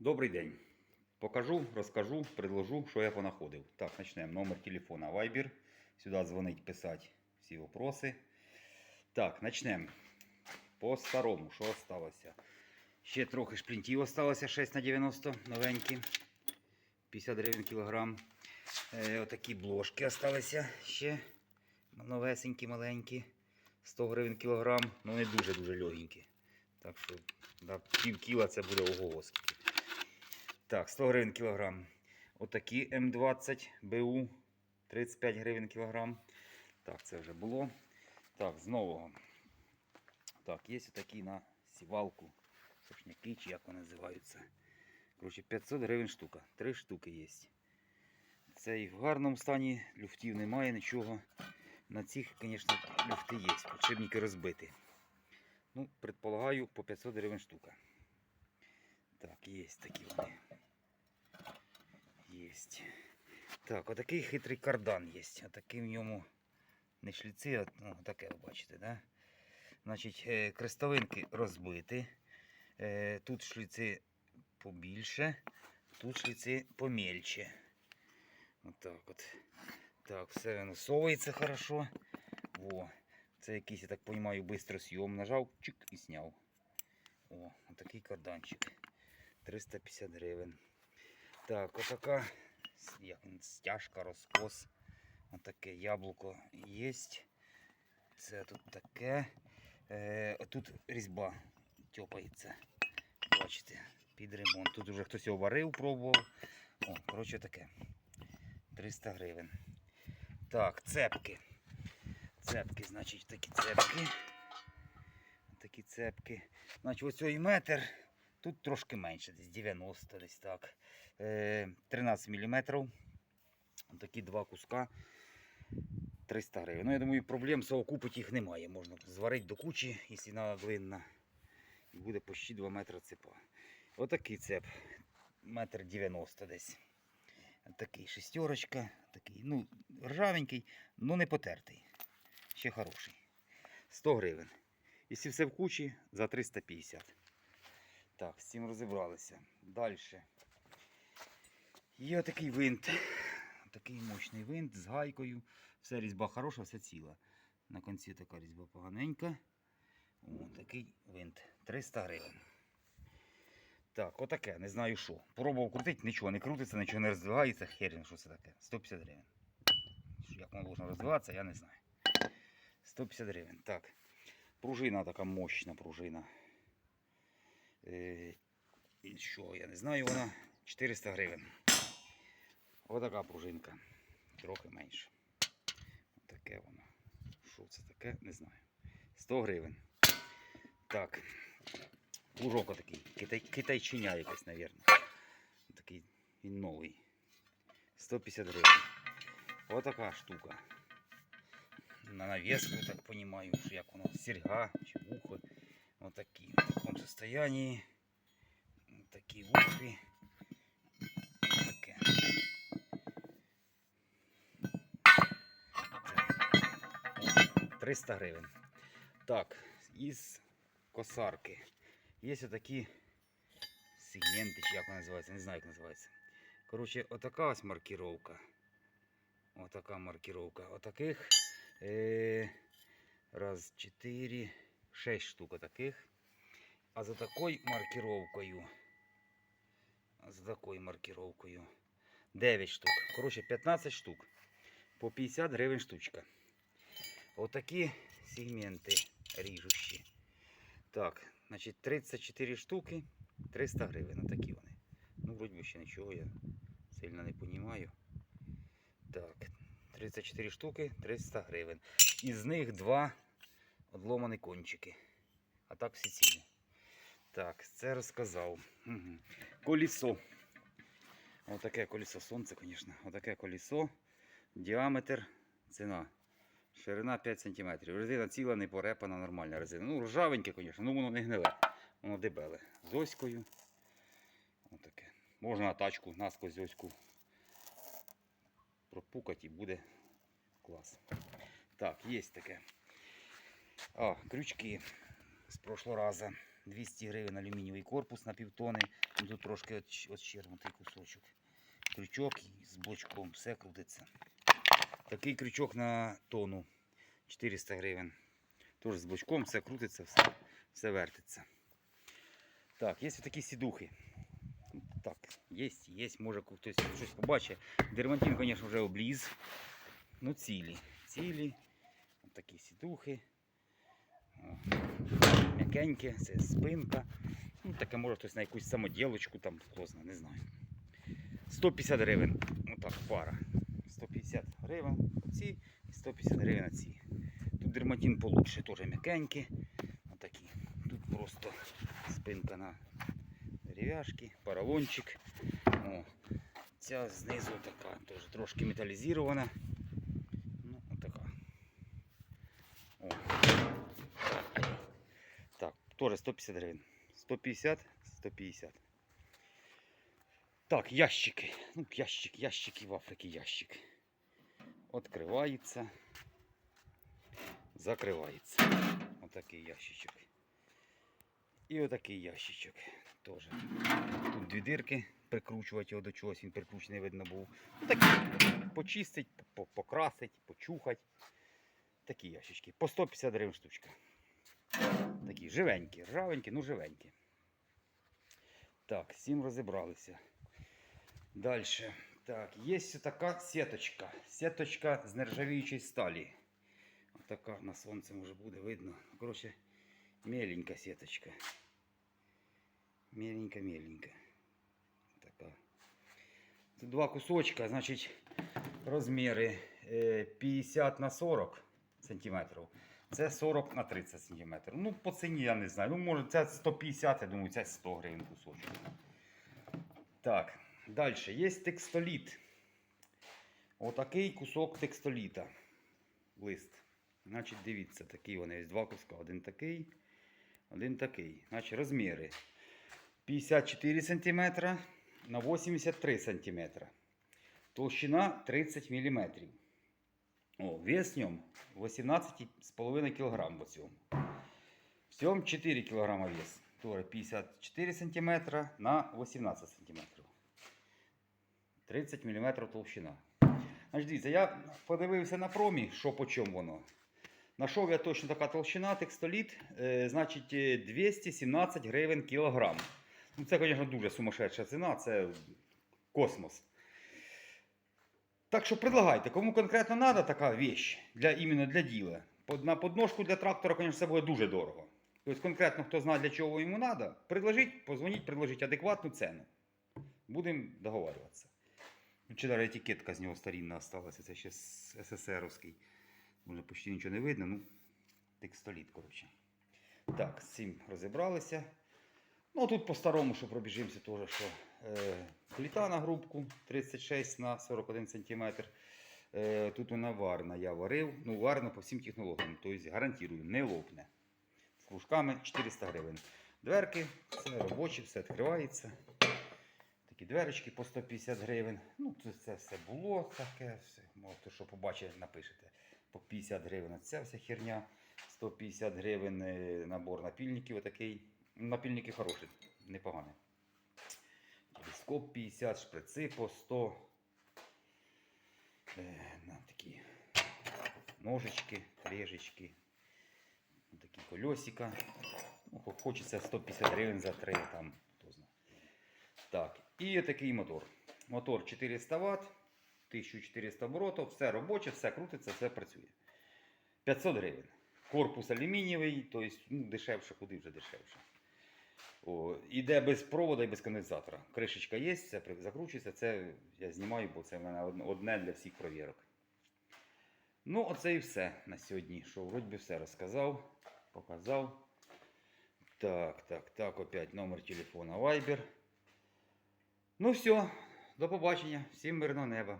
Добрий день. Покажу, розкажу, предложу, що я понаходив. Так, почнемо. Номер телефона Viber. Сюди дзвонить, писати всі вопроси. Так, почнемо. По старому, що осталося? Ще трохи шплінтів осталося 6 на 90 новенькі. 50 гривень кілограм. Е, отакі бложки осталися ще. Новесенькі, маленькі. 100 гривень кілограм. Ну не дуже-дуже легенькі. Так що да, пів кіла це буде ого скільки. Так, 100 гривень кілограм. Отакі М20 БУ 35 гривень кілограм. Так, це вже було. Так, з нового. Так, є отакі на сівалку. Сошняки, чи як вони називаються. Коротше, 500 гривень штука. Три штуки є. Це і в гарному стані, люфтів немає, нічого. На цих, звісно, люфти є. Подшипники розбиті. Ну, предполагаю, по 500 гривень штука. Так, є такі вони. Єсть. Так, отакий хитрий кардан є. Отакий в ньому не шліци, а ну, таке ви бачите, да? Значить, е, крестовинки розбиті. Е, Тут шліци побільше, тут шліци помельче. Отак от. Так, все воно совується хорошо. Во. Це якийсь, я так розумію, бистросйом. Нажав, чик і зняв. О, отакий карданчик. 350 гривень. Так, отака як стяжка, розкос. Отаке яблуко є. Це тут таке. Е, тут різьба тьопається. Бачите, під ремонт. Тут вже хтось його варив, пробував. О, коротше таке. 300 гривень. Так, цепки. Цепки, значить, такі цепки. Такі цепки. Значить, ось цей метр. Тут трошки менше, десь 90, десь так. Е, 13 мм. Такі два куска. 300 гривень. Ну, я думаю, проблем совокупити їх немає. Можна зварити до кучі, якщо вона глинна. І буде почти 2 метри цепа. Отакий цеп. Метр 90 десь. Такий шестерочка. Такий, ну, ржавенький, але не потертий. Ще хороший. 100 гривень. Якщо все в кучі, за 350. Так, з цим розібралися. Далі. Є такий винт. Такий мощний винт з гайкою. Все різьба хороша, все ціла. На кінці така різьба поганенька. О, такий винт. 300 гривень. Так, отаке, не знаю що. Пробував крутити, нічого не крутиться, нічого не роздвигається. Херін, що це таке. 150 гривень. Як воно должно роздвигатися, я не знаю. 150 гривень. Так. Пружина така мощна пружина. Е, і що, я не знаю, вона 400 гривень. Отака пружинка. Трохи менше. Таке воно. Що це таке? Не знаю. 100 гривень. Так. Плужок отакий. Китай, китайчиня якась, мабуть. Такий він новий. 150 гривень. Отака штука. На навеску, я так розумію, що як воно, серьга чи вухо. Отакі. В такому состоянии. Такі вухи. 300 гривень. Так, із косарки. Є отакі сегменти, чи як вони називаються, не знаю, як називається. Коротше, отака ось маркіровка. Отака маркіровка. Отаких е, раз, чотири, шесть штук таких. А за такою маркіровкою. За такою маркіровкою 9 штук. Коротше, 15 штук. По 50 гривень штучка. Отакі сегменти ріжущі. Так, значить 34 штуки, 300 гривень. Отакі вони. Ну, вроді би ще нічого я сильно не розумію. Так, 34 штуки, 300 гривень. Із них два одломані кончики. А так всі цілі. Так, це розказав. Угу. Колесо. Отаке колесо сонце, звісно. Отаке колесо. Діаметр, ціна. Ширина 5 см. Резина ціла, не порепана, нормальна резина. Ну, ржавеньке, звісно, ну воно не гниле. Воно дебеле. З оською. Отаке. Можна на тачку, насквозь оську пропукати і буде клас. Так, є таке. А, крючки з прошлого разу. 200 гривень алюмінієвий корпус на півтони. Ну, Тут трошки от- отщербнутий кусочок. Крючок з блочком, все крутиться. Такий крючок на тонну 400 гривень. Тож з блочком все крутиться, все, все вертиться. Так, є такі сідухи. Так, є, є, може хтось щось побачить. Дермантин, звісно, вже обліз. Ну, цілі. Цілі. От такі сідухи. М'якеньке, це спинка. Ну, таке може хтось на якусь самоділочку там, хто не знаю. 150 гривень. Отак, пара. 150 гривень оці і 150 гривень ці. Тут дерматин получше, теж м'якенький. Отакі. Тут просто спинка на дерев'яшки, поролончик. О, ця знизу така, теж трошки металізована. Ну, отака. О. Так, теж 150 гривень. 150, 150. Так, ящики. Ну, ящик, ящики в Африці ящик. Откривається. Закривається. Отакий ящичок. І отакий ящичок. Теж. Тут дві дирки, прикручувати його до чогось, він прикручений видно був. Такий. Почистить, покрасить, почухать. Такі ящички. По 150 гривень штучка. Такі живенькі, ржавенькі, ну живенькі. Так, з цим розібралися. Далі. Так, є така сіточка. Сіточка з нержавіючої сталі. Така на сонце може буде видно. Коротше, меленька сіточка. Меленька-меленька. Така. Тут два кусочка, значить, розміри е, 50 на 40 сантиметрів. Це 40 на 30 сантиметрів. Ну, по ціні я не знаю. Ну, може, це 150, я думаю, це 100 гривень кусочок. Так, Далі. Є текстоліт. Отакий кусок текстоліта. Лист. Значить, дивіться, такі вони є два куска. Один такий, один такий. Значить, розміри. 54 см на 83 см. Толщина 30 мм. О, вес в ньому 18,5 кг в цьому. В цьому 4 кг вес. Тоже 54 см на 18 см. 30 мм толщина. Значить, дивіться, я подивився на промі, що по чому воно. Нашов я точно така толщина, текстоліт, е, значить е, 217 гривень кілограм. Ну, це, звісно, дуже сумасшедша ціна, це космос. Так що предлагайте, кому конкретно треба така вещь для, іменно для діла. На подножку для трактора, звісно, це буде дуже дорого. Тобто конкретно хто знає, для чого йому треба, предложіть, позвоніть, предложіть адекватну ціну. Будемо договарюватися. Чи навіть етикетка з нього старінна осталася, це ще СССРовський. Може почти нічого не видно, ну, текстоліт, коротше. Так, з цим розібралися. Ну, тут по-старому, що пробіжимося, теж, що е, пліта на грубку 36 на 41 см. Е, тут вона варна. Я варив, ну варна по всім технологіям. Тобто гарантую, не лопне. З кружками 400 гривень. Дверки, все робоче, все відкривається. Такі дверочки по 150 гривень. Ну, це, це все було таке. Все. Може, то, що побачите, напишете. По 50 гривень ця вся херня. 150 гривень е, набор напільників отакий. Напільники хороші, непогані. Телескоп 50, шприци по 100. Е, такі ножички, режечки. Такі колесика. Ну, хочеться 150 гривень за 3, там, і такий мотор. Мотор 400 Вт, 1400 оборотів, все робоче, все крутиться, все працює. 500 гривень. Корпус алюмінієвий, тобто ну, дешевше, куди вже дешевше. О, іде без провода і без конденсатора. Кришечка є, це закручується, це я знімаю, бо це в мене одне- для всіх провірок. Ну, оце і все на сьогодні. Що вроді все розказав, показав. Так, так, так, опять номер телефона Viber. Ну все, до побачення. Всім мирного неба.